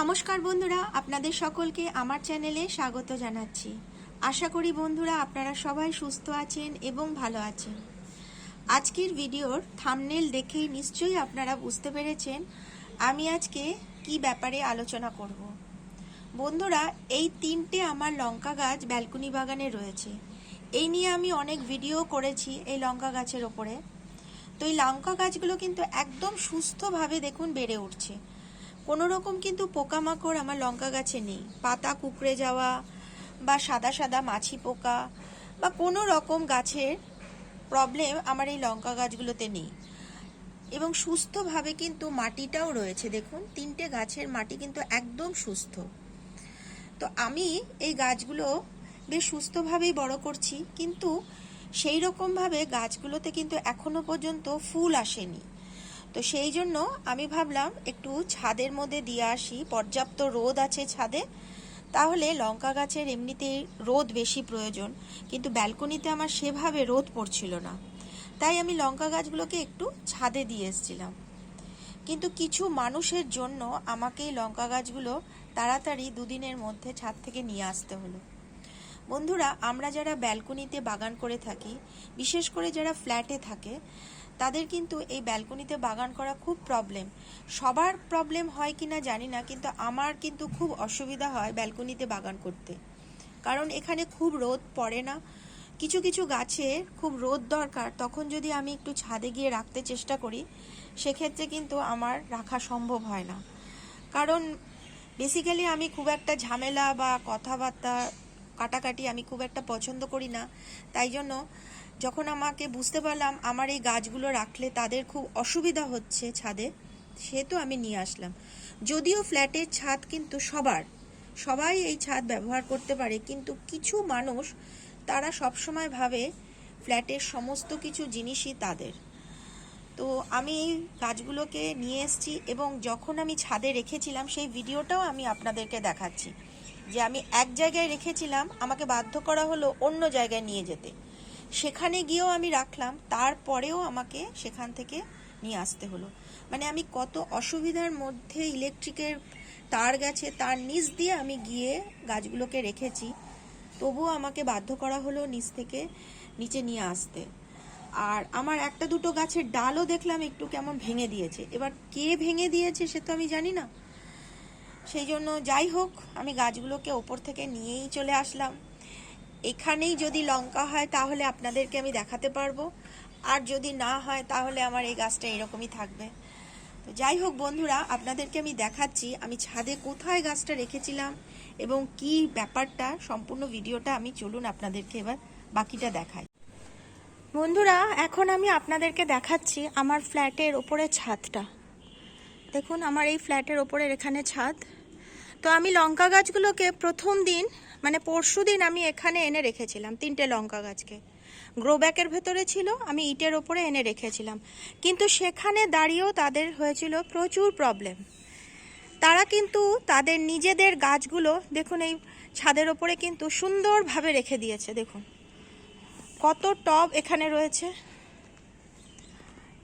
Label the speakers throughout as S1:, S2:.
S1: নমস্কার বন্ধুরা, আপনাদের সকলকে আমার চ্যানেলে স্বাগত জানাচ্ছি। আশা করি বন্ধুরা আপনারা সবাই সুস্থ আছেন এবং ভালো আছেন। আজকের ভিডিওর থামনেল দেখেই নিশ্চয়ই আপনারা বুঝতে পেরেছেন আমি আজকে কি ব্যাপারে আলোচনা করব। বন্ধুরা, এই তিনটে আমার লঙ্কা গাছ ব্যালকনি বাগানে রয়েছে। এই নিয়ে আমি অনেক ভিডিও করেছি এই লঙ্কা গাছের ওপরে। তো এই লঙ্কা গাছগুলো কিন্তু একদম সুস্থভাবে দেখুন বেড়ে উঠছে। কোনো রকম কিন্তু পোকামাকড় আমার লঙ্কা গাছে নেই। পাতা কুকড়ে যাওয়া বা সাদা সাদা মাছি পোকা বা কোনো রকম গাছের প্রবলেম আমার এই লঙ্কা গাছগুলোতে নেই। এবং সুস্থভাবে কিন্তু মাটিটাও রয়েছে, দেখুন, তিনটে গাছের মাটি কিন্তু একদম সুস্থ। তো আমি এই গাছগুলো বেশ সুস্থভাবেই বড় করছি, কিন্তু সেই রকমভাবে গাছগুলোতে কিন্তু এখনও পর্যন্ত ফুল আসেনি। তো সেই জন্য আমি ভাবলাম একটু ছাদের মধ্যে দিয়ে আসি, পর্যাপ্ত রোদ আছে ছাদে। তাহলে লঙ্কা গাছের এমনিতেই রোদ বেশি প্রয়োজন, কিন্তু ব্যালকনিতে আমার সেভাবে রোদ পড়ছিল না। তাই আমি লঙ্কা গাছগুলোকে একটু ছাদে দিয়ে এসেছিলাম। কিন্তু কিছু মানুষের জন্য আমাকে এই লঙ্কা গাছগুলো তাড়াতাড়ি দুদিনের মধ্যে ছাদ থেকে নিয়ে আসতে হলো। বন্ধুরা, আমরা যারা ব্যালকনিতে বাগান করে থাকি, বিশেষ করে যারা ফ্ল্যাটে থাকে তাদের কিন্তু এই ব্যালকনিতে বাগান করা খুব প্রবলেম সবার প্রবলেম হয় কিনা জানি না, কিন্তু আমার কিন্তু খুব অসুবিধা হয় ব্যালকনিতে বাগান করতে। কারণ এখানে খুব রোদ পড়ে না। কিছু কিছু গাছে খুব রোদ দরকার, তখন যদি আমি একটু ছাদে গিয়ে রাখতে চেষ্টা করি, সেক্ষেত্রে কিন্তু আমার রাখা সম্ভব হয় না। কারণ বেসিক্যালি আমি খুব একটা ঝামেলা বা কথাবার্তা কাটাকাটি আমি খুব একটা পছন্দ করি না। তাই জন্য যখন আমাকে বুঝতে পারলাম আমার এই গাছগুলো রাখলে তাদের খুব অসুবিধা হচ্ছে ছাদে, সেহেতু আমি নিয়ে আসলাম। যদিও ফ্ল্যাটের ছাদ কিন্তু সবার, সবাই এই ছাদ ব্যবহার করতে পারে, কিন্তু কিছু মানুষ তারা সবসময় ভাবে ফ্ল্যাটের সমস্ত কিছু জিনিসই তাদের। তো আমি এই গাছগুলোকে নিয়ে এসেছি এবং যখন আমি ছাদে রেখেছিলাম, সেই ভিডিওটাও আমি আপনাদেরকে দেখাচ্ছি। যে আমি এক জায়গায় রেখেছিলাম, আমাকে বাধ্য করা হলো অন্য জায়গায় নিয়ে যেতে। সেখানে গিয়েও আমি রাখলাম, তারপরেও আমাকে সেখান থেকে নিয়ে আসতে হলো। মানে আমি কত অসুবিধার মধ্যে ইলেকট্রিকের তার গেছে, তার নিচ দিয়ে আমি গিয়ে গাছগুলোকে রেখেছি। তবুও আমাকে বাধ্য করা হলো নিচ থেকে নিচে নিয়ে আসতে। আর আমার একটা দুটো গাছের ডালও দেখলাম একটু কেমন ভেঙে দিয়েছে। এবার কে ভেঙে দিয়েছে সে তো আমি জানি না। সেই জন্য যাই হোক, আমি গাছগুলোকে ওপর থেকে নিয়েই চলে আসলাম। এখানেই যদি লঙ্কা হয়, তাহলে আপনাদেরকে আমি দেখাতে পারব। আর যদি না হয়, তাহলে আমার এই গাছটা এরকমই থাকবে। তো যাই হোক বন্ধুরা, আপনাদেরকে আমি দেখাচ্ছি, আমি ছাদে কোথায় গাছটা রেখেছিলাম এবং কি ব্যাপারটা, সম্পূর্ণ ভিডিওটা আমি চলুন আপনাদেরকে এবার বাকিটা দেখাই। বন্ধুরা, এখন আমি আপনাদেরকে দেখাচ্ছি আমার ফ্ল্যাটের ওপরে ছাদটা। দেখুন, আমার এই ফ্ল্যাটের ওপরের এখানে ছাদ। তো আমি লঙ্কা গাছগুলোকে প্রথম দিন মানে পরশু দিন আমি এখানে এনে রেখেছিলাম তিনটে লঙ্কা গাছকে। গ্রো ব্যাগের ভেতরে ছিল, আমি ইটের ওপরে এনে রেখেছিলাম। কিন্তু সেখানে দাঁড়িয়েও তাদের হয়েছিল প্রচুর প্রবলেম তারা কিন্তু তাদের নিজেদের গাছগুলো, দেখুন এই ছাদের ওপরে কিন্তু সুন্দরভাবে রেখে দিয়েছে, দেখুন। কত টব এখানে রয়েছে।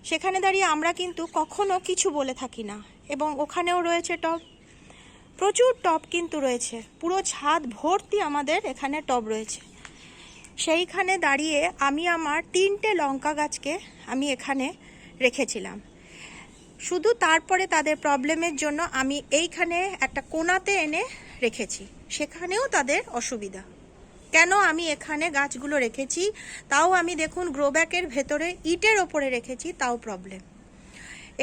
S1: সেখানে দাঁড়িয়ে আমরা কিন্তু কখনো কিছু বলে থাকি না। এবং ওখানেও রয়েছে টব। প্রচুর টব কিন্তু রয়েছে। পুরো ছাদ ভর্তি আমাদের এখানে টব রয়েছে। সেইখানে দাঁড়িয়ে আমি আমার তিনটে লঙ্কা গাছকে আমি এখানে রেখেছিলাম। শুধু তারপরে তাদের প্রবলেমের জন্য আমি এইখানে একটা কোনাতে এনে রেখেছি। সেখানেও তাদের অসুবিধা। কেন আমি এখানে গাছগুলো রেখেছি? তাও আমি দেখুন গ্রোব্যাকের ভেতরে ইটের ওপরে রেখেছি, তাও প্রবলেম।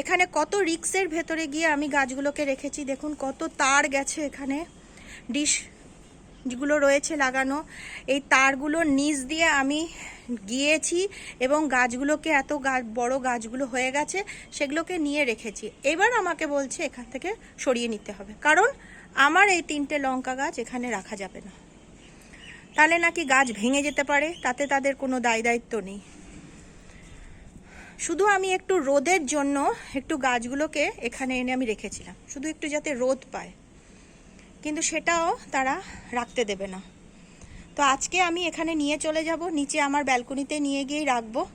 S1: এখানে কত রিক্সের ভেতরে গিয়ে আমি গাছগুলোকে রেখেছি। দেখুন, কত তার গেছে এখানে। ডিশ যেগুলো রয়েছে লাগানো। এই তারগুলোর নিচ দিয়ে আমি গিয়েছি এবং গাছগুলোকে, এত বড় গাছগুলো হয়ে গেছে, সেগুলোকে নিয়ে রেখেছি। এবার আমাকে বলছে এখান থেকে সরিয়ে নিতে হবে। কারণ আমার এই তিনটে লঙ্কা গাছ এখানে রাখা যাবে না। তাহলে নাকি গাছ ভেঙে যেতে পারে? তাতে তাদের কোনো দায় দায়িত্ব নেই। শুধু আমি একটু রোদের জন্য একটু গাছগুলোকে এখানে এনে আমি রেখেছিলাম। শুধু একটু যাতে রোদ পায়। কিন্তু সেটাও তারা রাখতে দেবে না। তো আজকে আমি এখানে নিয়ে চলে যাব, নিচে আমার ব্যালকনিতে নিয়ে গিয়েই রাখব।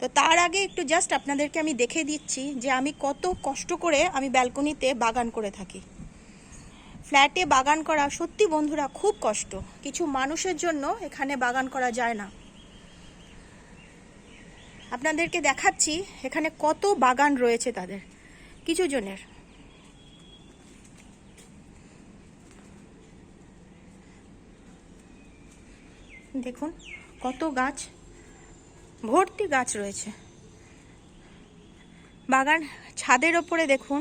S1: তো তার আগে একটু জাস্ট আপনাদেরকে আমি দেখে দিচ্ছি যে আমি কত কষ্ট করে আমি ব্যালকনিতে বাগান করে থাকি। ফ্ল্যাটে বাগান করা সত্যি বন্ধুরা খুব কষ্ট। কিছু মানুষের জন্য এখানে বাগান করা যায় না। আপনাদেরকে দেখাচ্ছি এখানে কত বাগান রয়েছে তাদের। কিছু জনের। দেখুন, কত গাছ, ভর্তি গাছ রয়েছে। বাগান ছাদের ওপরে দেখুন,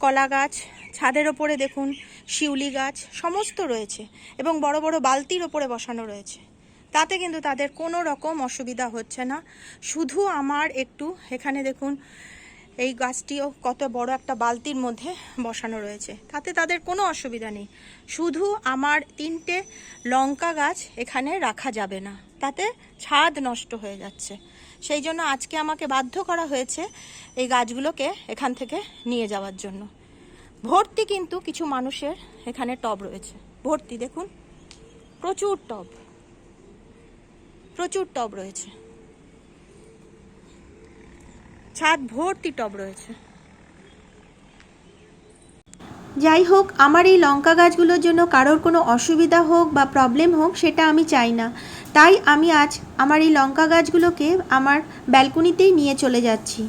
S1: কলা গাছ, ছাদের ওপরে দেখুন, শিউলি গাছ, সমস্ত রয়েছে এবং বড় বড় বালতির ওপরে বসানো রয়েছে। তাতে কিন্তু তাদের কোনো রকম অসুবিধা হচ্ছে না। শুধু আমার একটু, এখানে দেখুন, এই গাছটিও কত বড় একটা বালতির মধ্যে বসানো রয়েছে। তাতে তাদের কোনো অসুবিধা নেই। শুধু আমার তিনটে লঙ্কা গাছ এখানে রাখা যাবে না। তাতে ছাদ নষ্ট হয়ে যাচ্ছে। সেই জন্য আজকে আমাকে বাধ্য করা হয়েছে এই গাছগুলোকে এখান থেকে নিয়ে যাওয়ার জন্য। ভর্তি কিন্তু কিছু মানুষের এখানে টব রয়েছে। ভর্তি, দেখুন, প্রচুর টব। প্রচুর টব রয়েছে। ছাদ ভর্তি টব রয়েছে। যাই হোক, আমার এই লঙ্কা গাছগুলোর জন্য কারোর কোনো অসুবিধা হোক বা প্রবলেম হোক, সেটা আমি চাই না। তাই আমি আজ আমার এই লঙ্কা গাছগুলোকে আমার ব্যালকনিতেই নিয়ে চলে যাচ্ছি।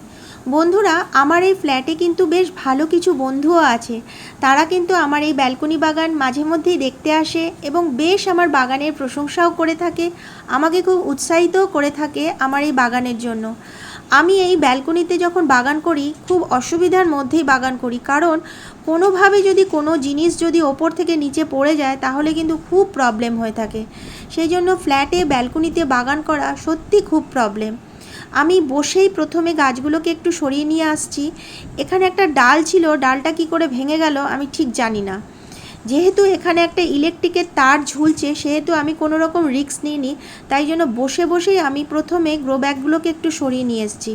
S1: বন্ধুরা, আমার এই ফ্ল্যাটে কিন্তু বেশ ভালো কিছু বন্ধুও আছে। তারা কিন্তু আমার এই ব্যালকনি বাগান মাঝে মধ্যেই দেখতে আসে এবং বেশ আমার বাগানের প্রশংসাও করে থাকে, আমাকে খুব উৎসাহিতও করে থাকে আমার এই বাগানের জন্য। আমি এই ব্যালকনিতে যখন বাগান করি, খুব অসুবিধার মধ্যেই বাগান করি, কারণ কোনোভাবে যদি কোনো জিনিস যদি ওপর থেকে নিচে পড়ে যায়, তাহলে কিন্তু খুব প্রবলেম হয়ে থাকে। সেই জন্য ফ্ল্যাটে ব্যালকনিতে বাগান করা সত্যি খুব প্রবলেম আমি বসেই প্রথমে গাছগুলোকে একটু সরিয়ে নিয়ে আসছি। এখানে একটা ডাল ছিল, ডালটা কি করে ভেঙে গেল আমি ঠিক জানি না। যেহেতু এখানে একটা ইলেকট্রিকের তার ঝুলছে, সেহেতু আমি কোনো রকম রিস্ক নিইনি, তাই জন্য বসে বসেই আমি প্রথমে গ্রো ব্যাগগুলোকে একটু সরিয়ে নিয়ে এসেছি।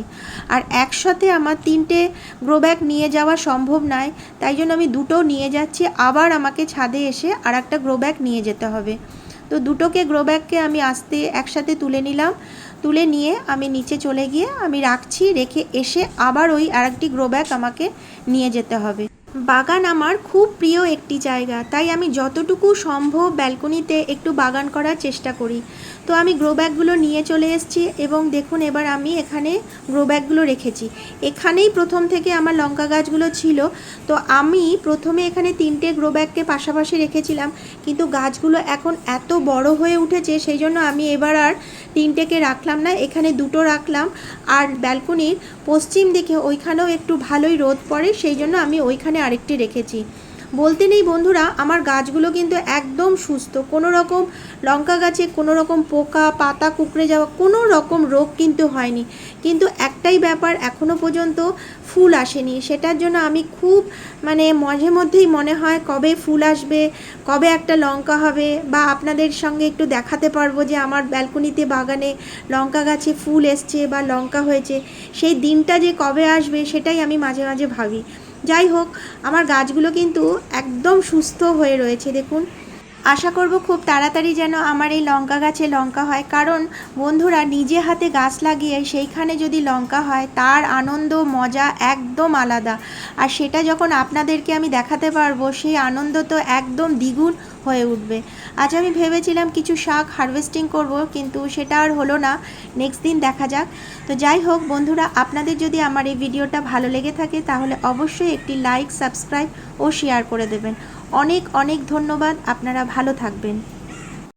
S1: আর একসাথে আমার তিনটে গ্রো ব্যাগ নিয়ে যাওয়া সম্ভব নয়, তাই জন্য আমি দুটো নিয়ে যাচ্ছি, আবার আমাকে ছাদে এসে আর একটা গ্রো ব্যাগ নিয়ে যেতে হবে। তো দুটোকে গ্রো ব্যাগকে আমি আসতে একসাথে তুলে নিলাম। তুলে নিয়ে আমি নিচে চলে গিয়ে আমি রাখছি, রেখে এসে আবার ওই আরেকটি গ্রো ব্যাগ আমাকে নিয়ে যেতে হবে। বাগান আমার খুব প্রিয় একটি জায়গা, তাই আমি যতটুকু সম্ভব ব্যালকনিতে একটু বাগান করার চেষ্টা করি। তো আমি গ্রো ব্যাগগুলো নিয়ে চলে এসেছি এবং দেখুন এবার আমি এখানে গ্রো ব্যাগগুলো রেখেছি। এখানেই প্রথম থেকে আমার লঙ্কা গাছগুলো ছিল। তো আমি প্রথমে এখানে তিনটে গ্রো ব্যাগকে পাশাপাশি রেখেছিলাম, কিন্তু গাছগুলো এখন এত বড় হয়ে উঠেছে, সেই জন্য আমি এবার আর তিনটেকে রাখলাম না, এখানে দুটো রাখলাম। আর ব্যালকনির পশ্চিম দিকে ওইখানেও একটু ভালোই রোদ পড়ে, সেই জন্য আমি ওইখানে আরেকটি রেখেছি। বলতে নেই বন্ধুরা, আমার গাছগুলো কিন্তু একদম সুস্থ। কোনো রকম লঙ্কা গাছে, কোনো রকম পোকা, পাতা কুকড়ে যাওয়া, কোনো রকম রোগ কিন্তু হয়নি। কিন্তু একটাই ব্যাপার এখনও পর্যন্ত ফুল আসেনি। সেটার জন্য আমি খুব মানে মাঝে মধ্যেই মনে হয় কবে ফুল আসবে, কবে একটা লঙ্কা হবে বা আপনাদের সঙ্গে একটু দেখাতে পারব যে আমার ব্যালকনিতে বাগানে লঙ্কা গাছে ফুল এসছে বা লঙ্কা হয়েছে। সেই দিনটা যে কবে আসবে সেটাই আমি মাঝে মাঝে ভাবি। যাই হোক, আমার গাছগুলো কিন্তু একদম সুস্থ হয়ে রয়েছে, দেখুন। আশা করব খুব তাড়াতাড়ি যেন আমার এই লঙ্কা গাছে লঙ্কা হয়, কারণ বন্ধুরা নিজে হাতে গাছ লাগিয়ে সেইখানে যদি লঙ্কা হয়, তার আনন্দ, মজা একদম আলাদা। আর সেটা যখন আপনাদেরকে আমি দেখাতে পারব, সেই আনন্দ তো একদম দ্বিগুণ হয়ে উঠবে। আজ আমি ভেবেছিলাম কিছু শাক হারভেস্টিং করব, কিন্তু সেটা আর হলো না। নেক্সট দিন দেখা যাক। তো যাই হোক বন্ধুরা, আপনাদের যদি আমার এই ভিডিওটা ভালো লেগে থাকে, তাহলে অবশ্যই একটি লাইক সাবস্ক্রাইব ও শেয়ার করে দেবেন। অনেক অনেক ধন্যবাদ। আপনারা ভালো থাকবেন।